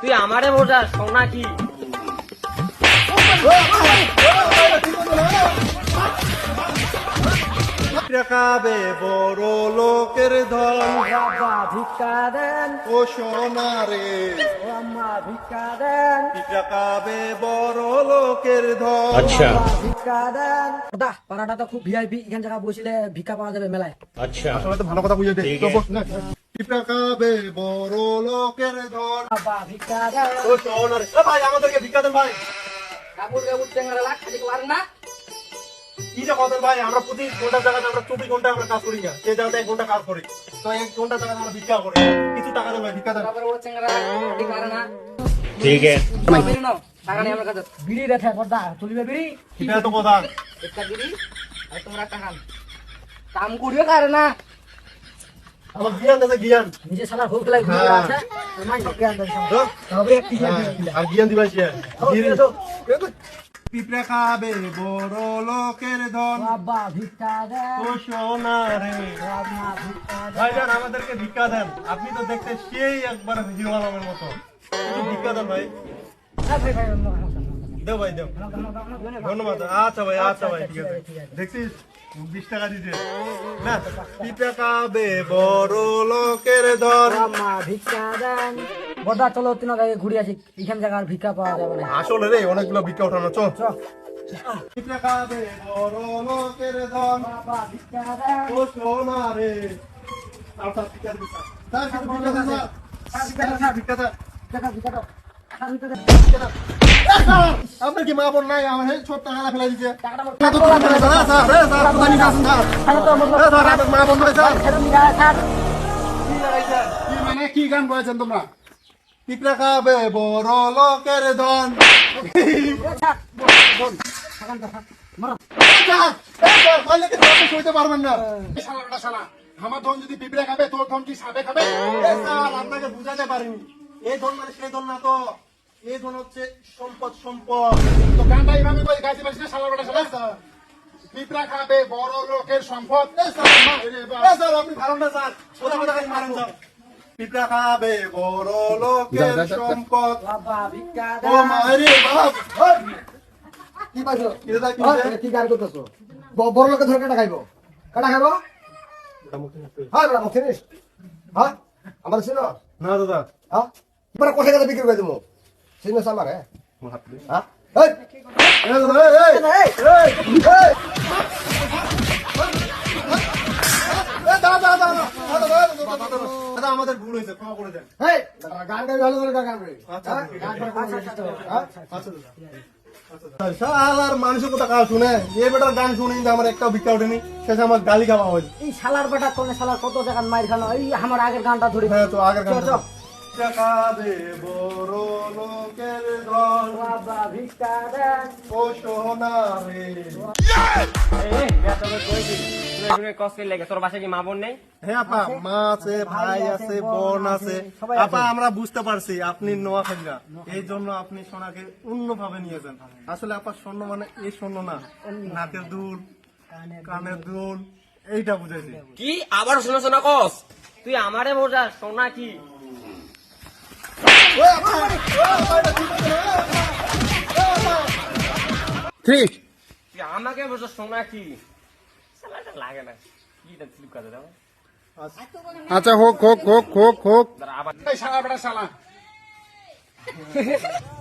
তুই আমারে বোঝা সোনা কি? টাকাবে বড় লোকের ধন। ভিক্ষা দেন ও সোনারে আম্মা ভিক্ষা দেন টাকাবে বড় লোকের ধন। আচ্ছা। ভিক্ষা দেন দাদা পাড়াটা তো খুব ভিআইপি এখান জায়গা বসিলে ভিক্ষা পাওয়া যাবে মেলায়। আচ্ছা। আসলে তো ভালো কথা বুঝে দে। ভিকাবে ভাই না কি কথা ভাই আমরা প্রতি ঘণ্টা জায়গাতে আমরা চব্বিশ ঘণ্টা আমরা কাজ করি ঘণ্টা কাজ করি তো এক ঘণ্টা জায়গাতে আমরা ভিক্ষা কিছু টাকা দেন ভাই বিড়ি রেখে কথা। তুলিবে বিড়ি কথা বিড়ি তোমরা টাকা কাম করিও কারে না। আমার জ্ঞান দাদা জ্ঞান নিজে সারা হোক লাগে আছে আমার জ্ঞান দাদা তো তবে কি আর জ্ঞান দিবাছি জ্ঞান তো। খাবে বড় লোকের ধন। বাবা ভিক্ষা দেন। ও সোনা রে। ভাইজান আমাদেরকে ভিক্ষা দেন। আপনি তো দেখতে সেই একবার হিরো আলমের মতো ভিক্ষা দেন ভাই। দেও ভাই দেও। ধন্যবাদ আচ্ছা ভাই আচ্ছা ভাই ঠিক আছে। দেখছিস? বিশ টাকা দিতে না। পিপে কাবে বড় লোকের দর। মা ভিক্ষা দেন। বদা চলো তিন আগে ঘুরে আসি। এখান জায়গা আর ভিক্ষা পাওয়া যাবে না। আসলে রে অনেকগুলো ভিক্ষা ওঠানো চল। চল। পিপে কাবে বড় লোকের দর। বাবা ভিক্ষা দেন। ও সোনা রে। তাও তার ভিক্ষা দিতে তার। ভিক্ষা দিতে ভিক্ষা দিতে ভিক্ষা দিতে ভিক্ষা দিতে আপনার কি মা বোন নাই? আমার ছোট টাকা ফেলে দিছে। কি গান বলেছেন তোমরা? পিঁপড়া খাবে বড় লোকের ধন। শুইতে পারবেন না। আমার ধন যদি পিঁপড়া খাবে, তোর ধন কি সাপে খাবে? আপনাকে বুঝাতে পারিনি। এই ধন মানে সেই ধন না তো। এই ধন হচ্ছে সম্পদ সম্পদ। তো গানটা এইভাবে বলে গাইতে পারিস না শালার বেটা শালা। স্যার। পিঁপড়া খাবে বড় লোকের সম্পদ। এ স্যার, মা- আপনি ভালো না স্যার। ওরা কথা খালি মারেন স্যার। পিঁপড়া খাবে বড় লোকের সম্পদ। ও বাপ কি পাইছো? কি দাদা কি হ্যাঁ, গান করতেছো? বড় ধরে কাটা খাইবো? কাটা খাইবো? হ্যাঁ চিনিস হ্যাঁ? আমার চিনো না দাদা। হ্যাঁ? কোথায় গেলে বিক্রি করে দেবো। চিনিস আমারে শালার মানুষের কথা কাজ শুনে এ বেটার গান শুনে আমার একটা ভিক্ষা উঠেনি শেষে আমার গালি খাওয়া হয়েছে এই শালার শালার কত মাইর এই আমার আগের গানটা ধরে হ্যাঁ তো আগের গানটা বড় লোকের ধন। বাবা ভিক্ষা ও সোনা রে। তোর বাসায় কি মা বোন নেই? হ্যাঁ আপা মা আছে ভাই আছে বোন আছে আপা আমরা বুঝতে পারছি আপনি নোয়া খাজা এই জন্য আপনি সোনাকে অন্য ভাবে নিয়েছেন আসলে আপা স্বর্ণ মানে এই স্বর্ণ না। নাকের দুল কানের দুল। এইটা বুঝাইছি। কি? আবার শোনা শোনা কস? তুই আমারে বোঝাস সোনা কি? ঠিক আমাকে বসে শোনা কি? লাগে না। কি স্লিপ কাজে দাও আচ্ছা হোক হোক হোক হোক হোক। সালা সালা